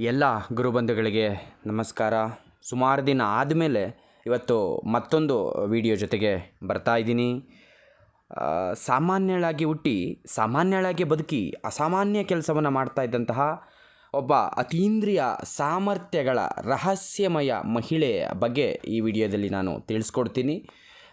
ಎಲ್ಲ ಗುರುಬಂಧುಗಳಿಗೆ ನಮಸ್ಕಾರ. ಸುಮಾರು ದಿನ ಆದಮೇಲೆ ಇವತ್ತು ಮತ್ತೊಂದು ವಿಡಿಯೋ ಜೊತೆಗೆ ಬರ್ತಾ ಇದ್ದೀನಿ. ಸಾಮಾನ್ಯಳಾಗಿ ಹುಟ್ಟಿ, ಸಾಮಾನ್ಯಳಾಗಿ ಬದುಕಿ, ಅಸಾಮಾನ್ಯ ಕೆಲಸವನ್ನು ಮಾಡ್ತಾ ಇದ್ದಂತಹ ಒಬ್ಬ ಅತೀಂದ್ರಿಯ ಸಾಮರ್ಥ್ಯಗಳ ರಹಸ್ಯಮಯ ಮಹಿಳೆಯ ಬಗ್ಗೆ ಈ ವಿಡಿಯೋದಲ್ಲಿ ನಾನು ತಿಳಿಸ್ಕೊಡ್ತೀನಿ.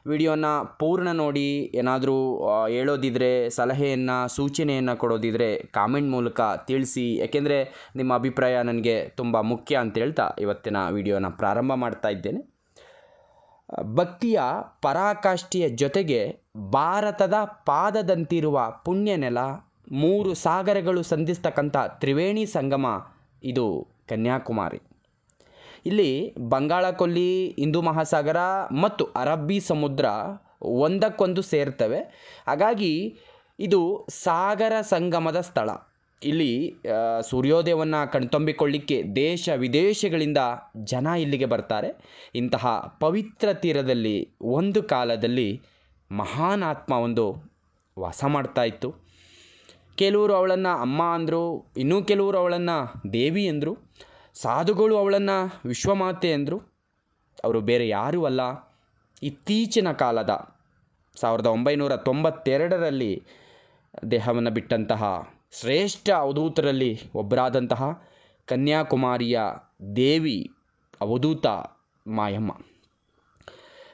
ವಿಡಿಯೋನ ಪೂರ್ಣ ನೋಡಿ, ಏನಾದರೂ ಹೇಳೋದಿದ್ರೆ, ಸಲಹೆಯನ್ನು, ಸೂಚನೆಯನ್ನು ಕೊಡೋದಿದ್ರೆ ಕಾಮೆಂಟ್ ಮೂಲಕ ತಿಳಿಸಿ. ಯಾಕೆಂದರೆ, ನಿಮ್ಮ ಅಭಿಪ್ರಾಯ ನನಗೆ ತುಂಬ ಮುಖ್ಯ ಅಂತ ಹೇಳ್ತಾ ಇವತ್ತಿನ ವಿಡಿಯೋನ ಪ್ರಾರಂಭ ಮಾಡ್ತಾ ಇದ್ದೇನೆ. ಭಕ್ತಿಯ ಪರಾಕಾಷ್ಠಿಯ ಜೊತೆಗೆ ಭಾರತದ ಪಾದದಂತಿರುವ ಪುಣ್ಯ ನೆಲ ಮೂರು ಸಾಗರಗಳು ಸಂಧಿಸ್ತಕ್ಕಂಥ ತ್ರಿವೇಣಿ ಸಂಗಮ, ಇದು ಕನ್ಯಾಕುಮಾರಿ. ಇಲ್ಲಿ ಬಂಗಾಳಕೊಲ್ಲಿ ಹಿಂದೂ ಮಹಾಸಾಗರ ಮತ್ತು ಅರಬ್ಬಿ ಸಮುದ್ರ ಒಂದಕ್ಕೊಂದು ಸೇರ್ತವೆ. ಹಾಗಾಗಿ ಇದು ಸಾಗರ ಸಂಗಮದ ಸ್ಥಳ. ಇಲ್ಲಿ ಸೂರ್ಯೋದಯವನ್ನು ಕಣ್ತುಂಬಿಕೊಳ್ಳಿಕ್ಕೆ ದೇಶ ವಿದೇಶಗಳಿಂದ ಜನ ಇಲ್ಲಿಗೆ ಬರ್ತಾರೆ. ಇಂತಹ ಪವಿತ್ರ ತೀರದಲ್ಲಿ ಒಂದು ಕಾಲದಲ್ಲಿ ಮಹಾನ್ ಆತ್ಮ ಒಂದು ವಾಸ ಮಾಡ್ತಾ ಇತ್ತು. ಕೆಲವರು ಅವಳನ್ನು ಅಮ್ಮ ಅಂದರು, ಇನ್ನೂ ಕೆಲವರು ಅವಳನ್ನು ದೇವಿ ಅಂದರು. ಸಾಧುಗಳು ಅವಳನ್ನು ವಿಶ್ವಮಾತೆ ಅಂದರು. ಅವರು ಬೇರೆ ಯಾರೂ ಅಲ್ಲ. ಇತ್ತೀಚಿನ ಕಾಲದ ಸಾವಿರದ ಒಂಬೈನೂರ ತೊಂಬತ್ತೆರಡರಲ್ಲಿ ದೇಹವನ್ನು ಬಿಟ್ಟಂತಹ ಶ್ರೇಷ್ಠ ಅವಧೂತರಲ್ಲಿ ಒಬ್ಬರಾದಂತಹ ಕನ್ಯಾಕುಮಾರಿಯ ದೇವಿ ಅವಧೂತ ಮಾಯಮ್ಮ.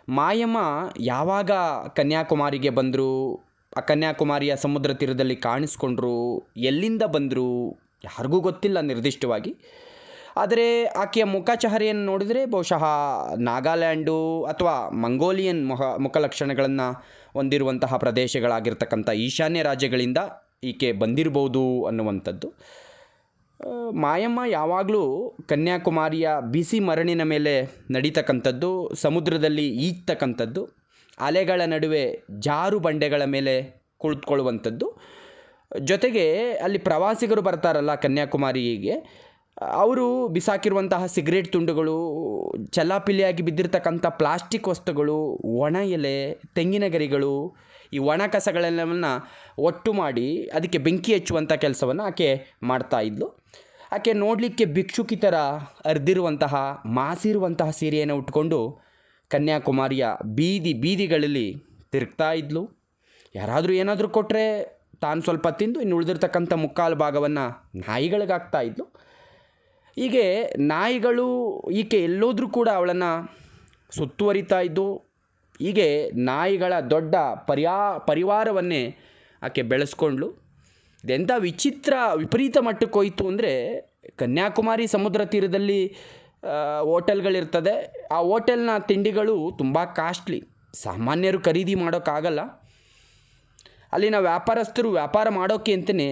ಮಾಯಮ್ಮ ಯಾವಾಗ ಕನ್ಯಾಕುಮಾರಿಗೆ ಬಂದರು? ಆ ಕನ್ಯಾಕುಮಾರಿಯ ಸಮುದ್ರ ತೀರದಲ್ಲಿ ಕಾಣಿಸ್ಕೊಂಡ್ರು? ಎಲ್ಲಿಂದ ಬಂದರು? ಯಾರಿಗೂ ಗೊತ್ತಿಲ್ಲ ನಿರ್ದಿಷ್ಟವಾಗಿ. ಆದರೆ ಆಕೆಯ ಮುಖಚಹರೆಯನ್ನು ನೋಡಿದರೆ ಬಹುಶಃ ನಾಗಾಲ್ಯಾಂಡು ಅಥವಾ ಮಂಗೋಲಿಯನ್ ಮುಖ, ಮುಖಲಕ್ಷಣಗಳನ್ನು ಹೊಂದಿರುವಂತಹ ಪ್ರದೇಶಗಳಾಗಿರ್ತಕ್ಕಂಥ ಈಶಾನ್ಯ ರಾಜ್ಯಗಳಿಂದ ಈಕೆ ಬಂದಿರಬಹುದು ಅನ್ನುವಂಥದ್ದು. ಮಾಯಮ್ಮ ಯಾವಾಗಲೂ ಕನ್ಯಾಕುಮಾರಿಯ ಬಿಸಿ ಮರಣಿನ ಮೇಲೆ ನಡೀತಕ್ಕಂಥದ್ದು, ಸಮುದ್ರದಲ್ಲಿ ಈಜ್ತಕ್ಕಂಥದ್ದು, ಅಲೆಗಳ ನಡುವೆ ಜಾರು ಬಂಡೆಗಳ ಮೇಲೆ ಕುಳಿತುಕೊಳ್ಳುವಂಥದ್ದು. ಜೊತೆಗೆ ಅಲ್ಲಿ ಪ್ರವಾಸಿಗರು ಬರ್ತಾರಲ್ಲ ಕನ್ಯಾಕುಮಾರಿಗೆ ಅವರು ಬಿಸಾಕಿರುವಂತಹ ಸಿಗರೇಟ್ ತುಂಡುಗಳು, ಚಲ್ಲಾಪಿಲ್ಲಿಯಾಗಿ ಬಿದ್ದಿರತಕ್ಕಂಥ ಪ್ಲಾಸ್ಟಿಕ್ ವಸ್ತುಗಳು, ಒಣ ಎಲೆ, ತೆಂಗಿನ ಗರಿಗಳು, ಈ ಒಣ ಕಸಗಳೆಲ್ಲವನ್ನು ಒಟ್ಟು ಮಾಡಿ ಅದಕ್ಕೆ ಬೆಂಕಿ ಹಚ್ಚುವಂಥ ಕೆಲಸವನ್ನು ಆಕೆ ಮಾಡ್ತಾ ಇದ್ಲು. ಆಕೆ ನೋಡಲಿಕ್ಕೆ ಭಿಕ್ಷುಕಿ ಥರ ಅರ್ದಿರುವಂತಹ, ಮಾಸಿರುವಂತಹ ಸೀರೆಯನ್ನು ಉಟ್ಕೊಂಡು ಕನ್ಯಾಕುಮಾರಿಯ ಬೀದಿ, ಬೀದಿಗಳಲ್ಲಿ ತಿರುಗ್ತಾ ಇದ್ಲು. ಯಾರಾದರೂ ಏನಾದರೂ ಕೊಟ್ಟರೆ ತಾನು ಸ್ವಲ್ಪ ತಿಂದು ಇನ್ನು ಉಳಿದಿರ್ತಕ್ಕಂಥ ಮುಕ್ಕಾಲು ಭಾಗವನ್ನು ನಾಯಿಗಳಿಗಾಗ್ತಾ ಇದ್ಲು. ಹೀಗೆ ನಾಯಿಗಳು ಈಕೆ ಎಲ್ಲೋದ್ರೂ ಕೂಡ ಅವಳನ್ನು ಸುತ್ತುವರಿತಾ ಇದ್ದು, ಹೀಗೆ ನಾಯಿಗಳ ದೊಡ್ಡ ಪರ್ಯಾ, ಪರಿವಾರವನ್ನೇ ಆಕೆ ಬೆಳೆಸ್ಕೊಂಡ್ಳು. ಇದೆಂಥ ವಿಚಿತ್ರ, ವಿಪರೀತ ಮಟ್ಟಕ್ಕೆ ಹೋಯಿತು ಅಂದರೆ ಕನ್ಯಾಕುಮಾರಿ ಸಮುದ್ರ ತೀರದಲ್ಲಿ ಓಟೆಲ್ಗಳಿರ್ತದೆ ಆ ಓಟೆಲ್ನ ತಿಂಡಿಗಳು ತುಂಬ ಕಾಸ್ಟ್ಲಿ. ಸಾಮಾನ್ಯರು ಖರೀದಿ ಮಾಡೋಕ್ಕಾಗಲ್ಲ. ಅಲ್ಲಿನ ವ್ಯಾಪಾರಸ್ಥರು ವ್ಯಾಪಾರ ಮಾಡೋಕ್ಕೆ ಅಂತಲೇ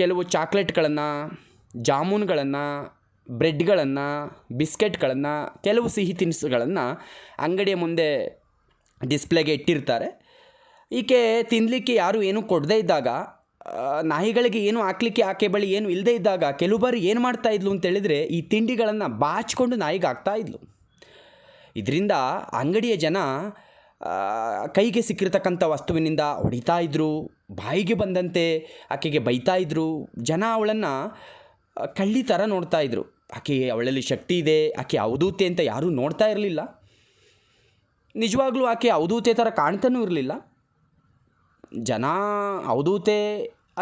ಕೆಲವು ಚಾಕ್ಲೇಟ್ಗಳನ್ನು ಜಾಮೂನ್ಗಳನ್ನು, ಬ್ರೆಡ್ಗಳನ್ನು, ಬಿಸ್ಕೆಟ್ಗಳನ್ನು, ಕೆಲವು ಸಿಹಿ ತಿನಿಸುಗಳನ್ನು ಅಂಗಡಿಯ ಮುಂದೆ ಡಿಸ್ಪ್ಲೇಗೆ ಇಟ್ಟಿರ್ತಾರೆ. ಈಕೆ ತಿನ್ನಲಿಕ್ಕೆ ಯಾರು ಏನೂ ಕೊಡದೇ ಇದ್ದಾಗ ನಾಯಿಗಳಿಗೆ ಏನು ಹಾಕ್ಲಿಕ್ಕೆ ಆಕೆ ಬಳಿ ಏನು ಇಲ್ಲದೇ ಇದ್ದಾಗ ಕೆಲವು ಬಾರಿ ಏನು ಮಾಡ್ತಾ ಅಂತ ಹೇಳಿದರೆ ಈ ತಿಂಡಿಗಳನ್ನು ಬಾಚಿಕೊಂಡು ನಾಯಿಗೆ ಹಾಕ್ತಾ ಇದ್ಲು. ಇದರಿಂದ ಅಂಗಡಿಯ ಜನ ಕೈಗೆ ಸಿಕ್ಕಿರ್ತಕ್ಕಂಥ ವಸ್ತುವಿನಿಂದ ಹೊಡಿತಾ ಇದ್ರು, ಬಾಯಿಗೆ ಬಂದಂತೆ ಆಕೆಗೆ ಬೈತಾ ಇದ್ರು. ಜನ ಅವಳನ್ನು ಕಳ್ಳಿ ಥರ ನೋಡ್ತಾ ಇದ್ರು. ಆಕೆ ಅವಳಲ್ಲಿ ಶಕ್ತಿ ಇದೆ, ಆಕೆ ಅವಧೂತೆ ಅಂತ ಯಾರೂ ನೋಡ್ತಾ ಇರಲಿಲ್ಲ. ನಿಜವಾಗ್ಲೂ ಆಕೆ ಅವಧೂತೆ ಥರ ಕಾಣ್ತಾನೂ ಇರಲಿಲ್ಲ. ಜನ ಅವಧೂತೆ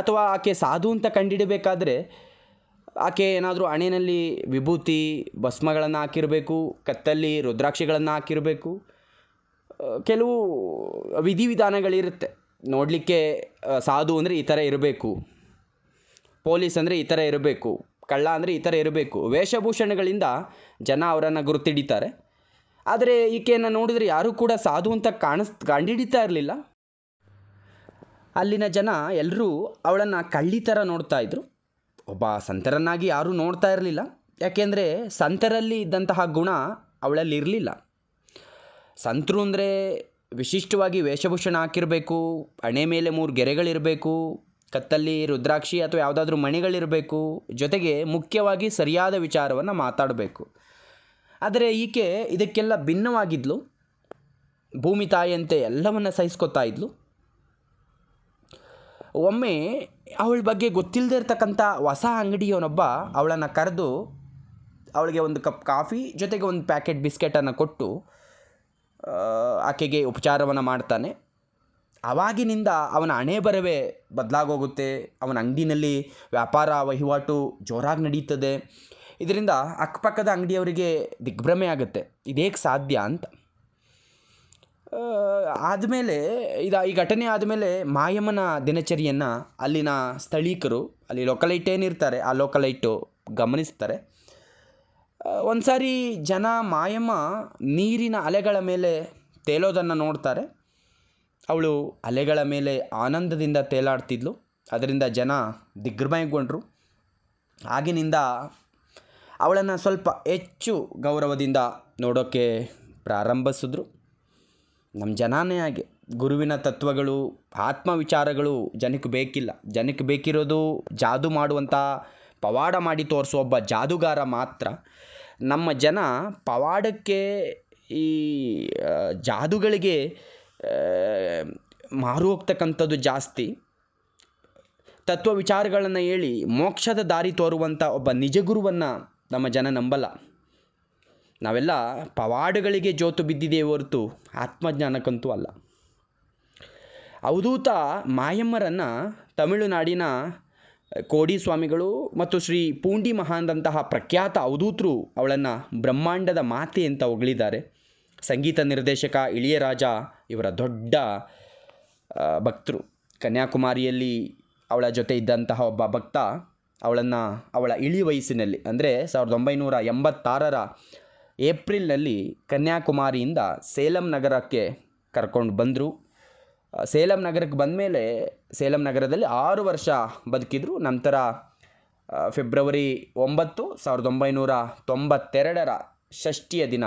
ಅಥವಾ ಆಕೆ ಸಾಧು ಅಂತ ಕಂಡಿಡಿಬೇಕಾದರೆ ಆಕೆ ಏನಾದರೂ ಹಣೆಯಲ್ಲಿ ವಿಭೂತಿ, ಭಸ್ಮಗಳನ್ನು ಹಾಕಿರಬೇಕು, ಕತ್ತಲ್ಲಿ ರುದ್ರಾಕ್ಷಿಗಳನ್ನು ಹಾಕಿರಬೇಕು. ಕೆಲವು ವಿಧಿವಿಧಾನಗಳಿರುತ್ತೆ. ನೋಡಲಿಕ್ಕೆ ಸಾಧು ಅಂದರೆ ಈ ಥರ ಇರಬೇಕು. ಪೊಲೀಸ್ ಅಂದರೆ ಈ ಥರ ಇರಬೇಕು, ಕಳ್ಳ ಅಂದರೆ ಈ ಥರ ಇರಬೇಕು. ವೇಷಭೂಷಣಗಳಿಂದ ಜನ ಅವರನ್ನು ಗುರುತಿಡಿತಾರೆ. ಆದರೆ ಈಕೆಯನ್ನು ನೋಡಿದರೆ ಯಾರೂ ಕೂಡ ಸಾಧು ಅಂತ ಕಾಣಿಸ್, ಕಂಡಿಡಿತಾ ಇರಲಿಲ್ಲ. ಅಲ್ಲಿನ ಜನ ಎಲ್ಲರೂ ಅವಳನ್ನು ಕಳ್ಳಿ ಥರ ನೋಡ್ತಾ ಇದ್ರು. ಒಬ್ಬ ಸಂತರನ್ನಾಗಿ ಯಾರೂ ನೋಡ್ತಾ ಇರಲಿಲ್ಲ. ಯಾಕೆಂದರೆ ಸಂತರಲ್ಲಿ ಇದ್ದಂತಹ ಗುಣ ಅವಳಲ್ಲಿ ಇರಲಿಲ್ಲ. ಸಂತರು ಅಂದರೆ ವಿಶಿಷ್ಟವಾಗಿ ವೇಷಭೂಷಣ ಹಾಕಿರಬೇಕು, ಹಣೆ ಮೇಲೆ ಮೂರು ಗೆರೆಗಳಿರಬೇಕು ಕತ್ತಲ್ಲಿ, ರುದ್ರಾಕ್ಷಿ ಅಥವಾ ಯಾವುದಾದ್ರೂ ಮಣಿಗಳಿರಬೇಕು. ಜೊತೆಗೆ ಮುಖ್ಯವಾಗಿ ಸರಿಯಾದ ವಿಚಾರವನ್ನು ಮಾತಾಡಬೇಕು. ಆದರೆ ಈಕೆ ಇದಕ್ಕೆಲ್ಲ ಭಿನ್ನವಾಗಿದ್ಲು. ಭೂಮಿ ತಾಯಿಯಂತೆ ಎಲ್ಲವನ್ನು ಸಹಿಸ್ಕೊತಾ ಇದ್ಲು. ಒಮ್ಮೆ ಅವಳ ಬಗ್ಗೆ ಗೊತ್ತಿಲ್ಲದೆ ಇರ್ತಕ್ಕಂಥ ಹೊಸ ಅಂಗಡಿಯವನೊಬ್ಬ ಅವಳನ್ನು ಕರೆದು ಅವಳಿಗೆ ಒಂದು ಕಪ್ ಕಾಫಿ, ಜೊತೆಗೆ ಒಂದು ಪ್ಯಾಕೆಟ್ ಬಿಸ್ಕೆಟನ್ನು ಕೊಟ್ಟು ಆಕೆಗೆ ಉಪಚಾರವನ್ನು ಮಾಡ್ತಾನೆ. ಆವಾಗಿನಿಂದ ಅವನ ಹಣೆ ಬರವೇ ಬದಲಾಗೋಗುತ್ತೆ. ಅವನ ಅಂಗಡಿನಲ್ಲಿ ವ್ಯಾಪಾರ ವಹಿವಾಟು ಜೋರಾಗಿ ನಡೀತದೆ. ಇದರಿಂದ ಅಕ್ಕಪಕ್ಕದ ಅಂಗಡಿಯವರಿಗೆ ದಿಗ್ಭ್ರಮೆ ಆಗುತ್ತೆ. ಇದೇಕೆ ಸಾಧ್ಯ ಅಂತ. ಆದಮೇಲೆ ಇದು, ಈ ಘಟನೆ ಆದಮೇಲೆ ಮಾಯಮ್ಮನ ದಿನಚರಿಯನ್ನು ಅಲ್ಲಿನ ಸ್ಥಳೀಕರು, ಅಲ್ಲಿ ಲೋಕಲೈಟ್ ಏನಿರ್ತಾರೆ, ಆ ಲೋಕಲೈಟು ಗಮನಿಸ್ತಾರೆ. ಒಂದು ಸಾರಿ ಜನ ಮಾಯಮ್ಮ ನೀರಿನ ಅಲೆಗಳ ಮೇಲೆ ತೇಲೋದನ್ನು ನೋಡ್ತಾರೆ. ಅವಳು ಅಲೆಗಳ ಮೇಲೆ ಆನಂದದಿಂದ ತೇಲಾಡ್ತಿದ್ಲು. ಅದರಿಂದ ಜನ ದಿಗ್ಭ್ರಮೆಗೊಂಡರು. ಆಗಿನಿಂದ ಅವಳನ್ನು ಸ್ವಲ್ಪ ಹೆಚ್ಚು ಗೌರವದಿಂದ ನೋಡೋಕ್ಕೆ ಪ್ರಾರಂಭಿಸಿದ್ರು. ನಮ್ಮ ಜನನೇ ಹಾಗೆ. ಗುರುವಿನ ತತ್ವಗಳು, ಆತ್ಮವಿಚಾರಗಳು ಜನಕ್ಕೆ ಬೇಕಿಲ್ಲ. ಜನಕ್ಕೆ ಬೇಕಿರೋದು ಜಾದು ಮಾಡುವಂಥ ಪವಾಡ ಮಾಡಿ ತೋರಿಸೋ ಒಬ್ಬ ಜಾದುಗಾರ ಮಾತ್ರ. ನಮ್ಮ ಜನ ಪವಾಡಕ್ಕೆ ಈ ಜಾದುಗಳಿಗೆ ಮಾರು ಹೋಗ್ತಕ್ಕಂಥದ್ದು ಜಾಸ್ತಿ. ತತ್ವ ವಿಚಾರಗಳನ್ನು ಹೇಳಿ ಮೋಕ್ಷದ ದಾರಿ ತೋರುವಂಥ ಒಬ್ಬ ನಿಜಗುರುವನ್ನು ನಮ್ಮ ಜನ ನಂಬಲ್ಲ. ನಾವೆಲ್ಲ ಪವಾಡಗಳಿಗೆ ಜೋತು ಬಿದ್ದಿದೆಯೇ ಹೊರತು ಆತ್ಮಜ್ಞಾನಕ್ಕಂತೂ ಅಲ್ಲ. ಅವಧೂತ ಮಾಯಮ್ಮರನ್ನು ತಮಿಳುನಾಡಿನ ಕೋಡಿ ಸ್ವಾಮಿಗಳು ಮತ್ತು ಶ್ರೀ ಪೂಂಡಿ ಮಹಾನ್ದಂತಹ ಪ್ರಖ್ಯಾತ ಅವಧೂತರು ಅವಳನ್ನು ಬ್ರಹ್ಮಾಂಡದ ಮಾತೆ ಅಂತ ಹೊಗಳಿದ್ದಾರೆ. ಸಂಗೀತ ನಿರ್ದೇಶಕ, ಇಳಿಯರಾಜ ಇವರ ದೊಡ್ಡ ಭಕ್ತರು. ಕನ್ಯಾಕುಮಾರಿಯಲ್ಲಿ ಅವಳ ಜೊತೆ ಇದ್ದಂತಹ ಒಬ್ಬ ಭಕ್ತ ಅವಳನ್ನು ಅವಳ ಇಳಿ ವಯಸ್ಸಿನಲ್ಲಿ, ಅಂದರೆ ಸಾವಿರದ ಒಂಬೈನೂರ ಎಂಬತ್ತಾರರ ಏಪ್ರಿಲ್ನಲ್ಲಿ ಕನ್ಯಾಕುಮಾರಿಯಿಂದ ಸೇಲಂ ನಗರಕ್ಕೆ ಕರ್ಕೊಂಡು ಬಂದರು. ಸೇಲಂ ನಗರಕ್ಕೆ ಬಂದಮೇಲೆ ಸೇಲಂ ನಗರದಲ್ಲಿ ಆರು ವರ್ಷ ಬದುಕಿದ್ರು. ನಂತರ ಫೆಬ್ರವರಿ ಒಂಬತ್ತು ಸಾವಿರದ ಒಂಬೈನೂರ ತೊಂಬತ್ತೆರಡರ ಷಷ್ಠಿಯ ದಿನ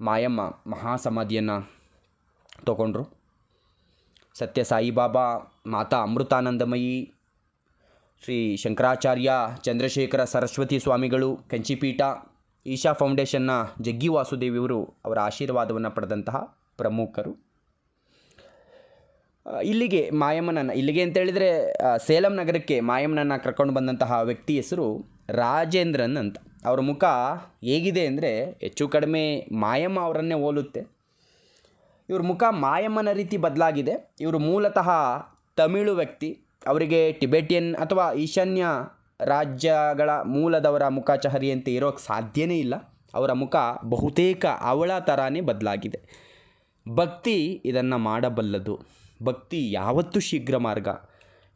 ಮಾಯಮ್ಮ ಮಹಾಸಮಾಧಿಯನ್ನು ತಗೊಂಡ್ರು. ಸತ್ಯ ಸಾಯಿಬಾಬಾ, ಮಾತಾ ಅಮೃತಾನಂದಮಯಿ, ಶ್ರೀ ಶಂಕರಾಚಾರ್ಯ ಚಂದ್ರಶೇಖರ ಸರಸ್ವತಿ ಸ್ವಾಮಿಗಳು, ಕಂಚಿಪೀಠ, ಈಶಾ ಫೌಂಡೇಶನ್ನ ಜಗ್ಗಿ ವಾಸುದೇವಿಯವರು ಅವರ ಆಶೀರ್ವಾದವನ್ನು ಪಡೆದಂತಹ ಪ್ರಮುಖರು. ಇಲ್ಲಿಗೆ ಮಾಯಮ್ಮನನ್ನು, ಇಲ್ಲಿಗೆ ಅಂತ ಹೇಳಿದರೆ ಸೇಲಂ ನಗರಕ್ಕೆ ಮಾಯಮ್ಮನನ್ನು ಕರ್ಕೊಂಡು ಬಂದಂತಹ ವ್ಯಕ್ತಿ ಹೆಸರು ರಾಜೇಂದ್ರನ್ ಅಂತ. ಅವರ ಮುಖ ಹೇಗಿದೆ ಅಂದರೆ ಹೆಚ್ಚು ಕಡಿಮೆ ಮಾಯಮ್ಮ ಅವರನ್ನೇ ಹೋಲುತ್ತೆ. ಇವ್ರ ಮುಖ ಮಾಯಮ್ಮನ ರೀತಿ ಬದಲಾಗಿದೆ. ಇವರು ಮೂಲತಃ ತಮಿಳು ವ್ಯಕ್ತಿ. ಅವರಿಗೆ ಟಿಬೆಟಿಯನ್ ಅಥವಾ ಈಶಾನ್ಯ ರಾಜ್ಯಗಳ ಮೂಲದವರ ಮುಖ ಚಹರಿಯಂತೆ ಇರೋಕ್ಕೆ ಸಾಧ್ಯನೇ ಇಲ್ಲ. ಅವರ ಮುಖ ಬಹುತೇಕ ಅವಳ ಥರಾನೇ ಬದಲಾಗಿದೆ. ಭಕ್ತಿ ಇದನ್ನು ಮಾಡಬಲ್ಲದು. ಭಕ್ತಿ ಯಾವತ್ತೂ ಶೀಘ್ರ ಮಾರ್ಗ.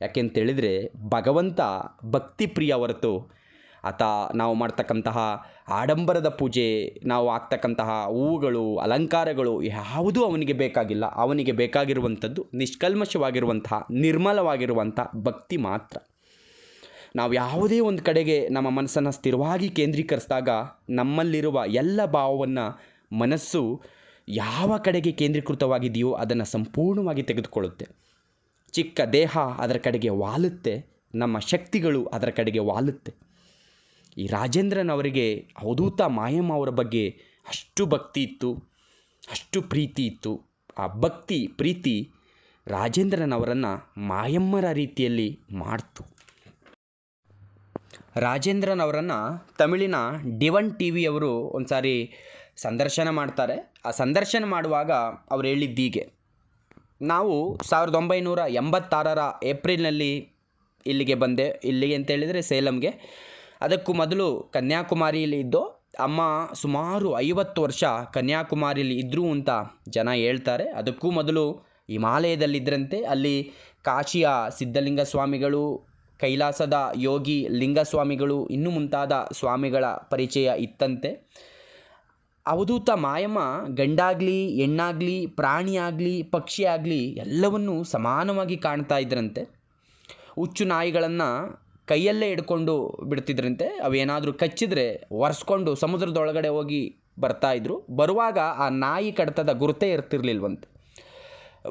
ಯಾಕೆಂತೇಳಿದರೆ ಭಗವಂತ ಭಕ್ತಿ ಪ್ರಿಯ ಹೊರತು ಆತ ನಾವು ಮಾಡ್ತಕ್ಕಂತಹ ಆಡಂಬರದ ಪೂಜೆ, ನಾವು ಹಾಕ್ತಕ್ಕಂತಹ ಹೂವುಗಳು, ಅಲಂಕಾರಗಳು ಯಾವುದೂ ಅವನಿಗೆ ಬೇಕಾಗಿಲ್ಲ. ಅವನಿಗೆ ಬೇಕಾಗಿರುವಂಥದ್ದು ನಿಷ್ಕಲ್ಮಶವಾಗಿರುವಂತಹ, ನಿರ್ಮಲವಾಗಿರುವಂಥ ಭಕ್ತಿ ಮಾತ್ರ. ನಾವು ಯಾವುದೇ ಒಂದು ಕಡೆಗೆ ನಮ್ಮ ಮನಸ್ಸನ್ನು ಸ್ಥಿರವಾಗಿ ಕೇಂದ್ರೀಕರಿಸಿದಾಗ ನಮ್ಮಲ್ಲಿರುವ ಎಲ್ಲ ಭಾವವನ್ನು ಮನಸ್ಸು ಯಾವ ಕಡೆಗೆ ಕೇಂದ್ರೀಕೃತವಾಗಿದೆಯೋ ಅದನ್ನು ಸಂಪೂರ್ಣವಾಗಿ ತೆಗೆದುಕೊಳ್ಳುತ್ತೆ. ಚಿಕ್ಕ ದೇಹ ಅದರ ಕಡೆಗೆ ವಾಲುತ್ತೆ, ನಮ್ಮ ಶಕ್ತಿಗಳು ಅದರ ಕಡೆಗೆ ವಾಲುತ್ತೆ. ಈ ರಾಜೇಂದ್ರನ್ ಅವರಿಗೆ ಅವಧೂತ ಮಾಯಮ್ಮ ಅವರ ಬಗ್ಗೆ ಅಷ್ಟು ಭಕ್ತಿ ಇತ್ತು, ಅಷ್ಟು ಪ್ರೀತಿ ಇತ್ತು. ಆ ಭಕ್ತಿ, ಪ್ರೀತಿ ರಾಜೇಂದ್ರನ್ ಅವರನ್ನು ಮಾಯಮ್ಮರ ರೀತಿಯಲ್ಲಿ ಮಾಡ್ತು. ರಾಜೇಂದ್ರನ್ ಅವರನ್ನು ತಮಿಳಿನ ಡಿವನ್ ಟಿ ವಿಯವರು ಒಂದು ಸಾರಿ ಸಂದರ್ಶನ ಮಾಡ್ತಾರೆ. ಆ ಸಂದರ್ಶನ ಮಾಡುವಾಗ ಅವ್ರು ಹೇಳಿದ್ದೀಗೆ ನಾವು ಸಾವಿರದ ಒಂಬೈನೂರ ಎಂಬತ್ತಾರರ ಏಪ್ರಿಲ್ನಲ್ಲಿ ಇಲ್ಲಿಗೆ ಬಂದೆ, ಇಲ್ಲಿಗೆ ಅಂತ ಹೇಳಿದರೆ ಸೇಲಂಗೆ. ಅದಕ್ಕೂ ಮೊದಲು ಕನ್ಯಾಕುಮಾರಿಯಲ್ಲಿ ಇದ್ದು ಅಮ್ಮ ಸುಮಾರು ಐವತ್ತು ವರ್ಷ ಕನ್ಯಾಕುಮಾರಿಯಲ್ಲಿ ಇದ್ದರು ಅಂತ ಜನ ಹೇಳ್ತಾರೆ. ಅದಕ್ಕೂ ಮೊದಲು ಹಿಮಾಲಯದಲ್ಲಿದ್ದರಂತೆ ಅಲ್ಲಿ ಕಾಶಿಯ ಸಿದ್ಧಲಿಂಗ ಸ್ವಾಮಿಗಳು ಕೈಲಾಸದ ಯೋಗಿ ಲಿಂಗಸ್ವಾಮಿಗಳು, ಇನ್ನೂ ಮುಂತಾದ ಸ್ವಾಮಿಗಳ ಪರಿಚಯ ಇತ್ತಂತೆ. ಅವಧೂತ ಮಾಯಮ್ಮ ಗಂಡಾಗಲಿ, ಹೆಣ್ಣಾಗಲಿ, ಪ್ರಾಣಿಯಾಗಲಿ, ಪಕ್ಷಿಯಾಗಲಿ ಎಲ್ಲವನ್ನೂ ಸಮಾನವಾಗಿ ಕಾಣ್ತಾ ಇದ್ರಂತೆ. ಹುಚ್ಚು ನಾಯಿಗಳನ್ನು ಕೈಯಲ್ಲೇ ಹಿಡ್ಕೊಂಡು ಬಿಡ್ತಿದ್ರಂತೆ. ಅವೇನಾದರೂ ಕಚ್ಚಿದ್ರೆ ಒರೆಸ್ಕೊಂಡು ಸಮುದ್ರದೊಳಗಡೆ ಹೋಗಿ ಬರ್ತಾ ಇದ್ರು. ಬರುವಾಗ ಆ ನಾಯಿ ಕಡತದ ಗುರುತೇ ಇರ್ತಿರ್ಲಿಲ್ವಂತೆ.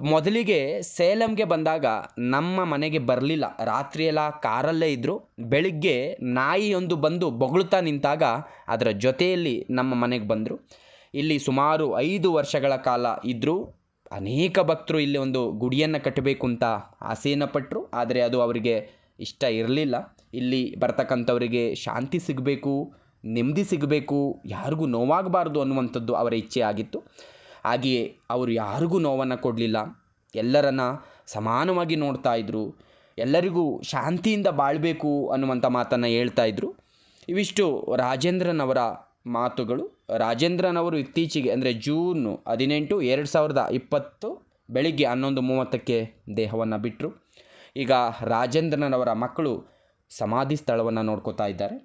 ಮೊದಲಿಗೆ ಸೇಲಂಗೆ ಬಂದಾಗ ನಮ್ಮ ಮನೆಗೆ ಬರಲಿಲ್ಲ. ರಾತ್ರಿಯೆಲ್ಲ ಕಾರಲ್ಲೇ ಇದ್ದರು ಬೆಳಿಗ್ಗೆ ನಾಯಿಯೊಂದು ಬಂದು ಬೊಗಳುತ್ತಾ ನಿಂತಾಗ ಅದರ ಜೊತೆಯಲ್ಲಿ ನಮ್ಮ ಮನೆಗೆ ಬಂದರು. ಇಲ್ಲಿ ಸುಮಾರು ಐದು ವರ್ಷಗಳ ಕಾಲ ಇದ್ದರು ಅನೇಕ ಭಕ್ತರು ಇಲ್ಲಿ ಒಂದು ಗುಡಿಯನ್ನು ಕಟ್ಟಬೇಕು ಅಂತ ಆಸೆಯನ್ನು ಪಟ್ಟರು ಆದರೆ ಅದು ಅವರಿಗೆ ಇಷ್ಟ ಇರಲಿಲ್ಲ. ಇಲ್ಲಿ ಬರ್ತಕ್ಕಂಥವರಿಗೆ ಶಾಂತಿ ಸಿಗಬೇಕು, ನೆಮ್ಮದಿ ಸಿಗಬೇಕು, ಯಾರಿಗೂ ನೋವಾಗಬಾರ್ದು ಅನ್ನುವಂಥದ್ದು ಅವರ ಇಚ್ಛೆ ಆಗಿತ್ತು. ಹಾಗೆಯೇ ಅವರು ಯಾರಿಗೂ ನೋವನ್ನು ಕೊಡಲಿಲ್ಲ. ಎಲ್ಲರನ್ನ ಸಮಾನವಾಗಿ ನೋಡ್ತಾ ಇದ್ದರು ಎಲ್ಲರಿಗೂ ಶಾಂತಿಯಿಂದ ಬಾಳಬೇಕು ಅನ್ನುವಂಥ ಮಾತನ್ನು ಹೇಳ್ತಾ ಇದ್ದರು ಇವಿಷ್ಟು ರಾಜೇಂದ್ರನವರ ಮಾತುಗಳು. ರಾಜೇಂದ್ರನವರು ಇತ್ತೀಚೆಗೆ, ಅಂದರೆ ಜೂನು ಹದಿನೆಂಟು, ಎರಡು ಸಾವಿರದ ಇಪ್ಪತ್ತು ಬೆಳಿಗ್ಗೆ ಹನ್ನೊಂದು ಮೂವತ್ತಕ್ಕೆ ದೇಹವನ್ನು ಬಿಟ್ಟರು ಈಗ ರಾಜೇಂದ್ರನವರ ಮಕ್ಕಳು ಸಮಾಧಿ ಸ್ಥಳವನ್ನು ನೋಡ್ಕೋತಾ ಇದ್ದಾರೆ.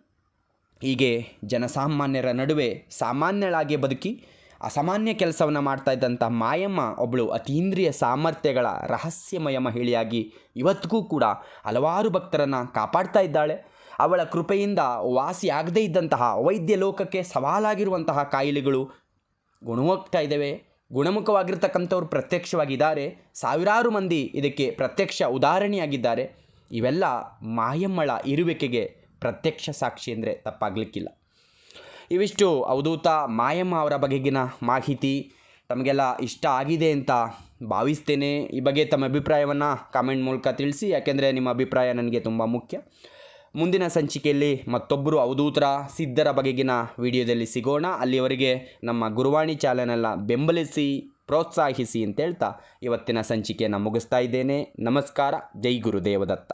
ಹೀಗೆ ಜನಸಾಮಾನ್ಯರ ನಡುವೆ ಸಾಮಾನ್ಯಳಾಗಿ ಬದುಕಿ ಅಸಾಮಾನ್ಯ ಕೆಲಸವನ್ನು ಮಾಡ್ತಾ ಇದ್ದಂಥ ಮಾಯಮ್ಮ ಒಬ್ಬಳು ಅತೀಂದ್ರಿಯ ಸಾಮರ್ಥ್ಯಗಳ ರಹಸ್ಯಮಯ ಮಹಿಳೆಯಾಗಿ ಇವತ್ತಿಗೂ ಕೂಡ ಹಲವಾರು ಭಕ್ತರನ್ನು ಕಾಪಾಡ್ತಾ ಇದ್ದಾಳೆ. ಅವಳ ಕೃಪೆಯಿಂದ ವಾಸಿಯಾಗದೇ ಇದ್ದಂತಹ ವೈದ್ಯ ಲೋಕಕ್ಕೆ ಸವಾಲಾಗಿರುವಂತಹ ಕಾಯಿಲೆಗಳು ಗುಣವಾಗ್ತಾ ಇದ್ದಾವೆ. ಗುಣಮುಖವಾಗಿರ್ತಕ್ಕಂಥವ್ರು ಪ್ರತ್ಯಕ್ಷವಾಗಿದ್ದಾರೆ. ಸಾವಿರಾರು ಮಂದಿ ಇದಕ್ಕೆ ಪ್ರತ್ಯಕ್ಷ ಉದಾಹರಣೆಯಾಗಿದ್ದಾರೆ. ಇವೆಲ್ಲ ಮಾಯಮ್ಮಳ ಇರುವಿಕೆಗೆ ಪ್ರತ್ಯಕ್ಷ ಸಾಕ್ಷಿ ಅಂದರೆ ತಪ್ಪಾಗಲಿಕ್ಕಿಲ್ಲ. ಇವಿಷ್ಟು ಅವಧೂತ ಮಾಯಮ್ಮ ಅವರ ಬಗೆಗಿನ ಮಾಹಿತಿ ತಮಗೆಲ್ಲ ಇಷ್ಟ ಆಗಿದೆ ಅಂತ ಭಾವಿಸ್ತೇನೆ. ಈ ಬಗ್ಗೆ ತಮ್ಮ ಅಭಿಪ್ರಾಯವನ್ನು ಕಾಮೆಂಟ್ ಮೂಲಕ ತಿಳಿಸಿ. ಯಾಕೆಂದರೆ ನಿಮ್ಮ ಅಭಿಪ್ರಾಯ ನನಗೆ ತುಂಬ ಮುಖ್ಯ. ಮುಂದಿನ ಸಂಚಿಕೆಯಲ್ಲಿ ಮತ್ತೊಬ್ಬರು ಅವಧೂತರ ಸಿದ್ಧರ ಬಗೆಗಿನ ವಿಡಿಯೋದಲ್ಲಿ ಸಿಗೋಣ. ಅಲ್ಲಿವರೆಗೆ ನಮ್ಮ ಗುರುವಾಣಿ ಚಾಲನೆಲ್ಲ ಬೆಂಬಲಿಸಿ, ಪ್ರೋತ್ಸಾಹಿಸಿ ಅಂತ ಹೇಳ್ತಾ ಇವತ್ತಿನ ಸಂಚಿಕೆಯನ್ನು ಮುಗಿಸ್ತಾ ಇದ್ದೇನೆ. ನಮಸ್ಕಾರ. ಜೈ ಗುರುದೇವದತ್ತ.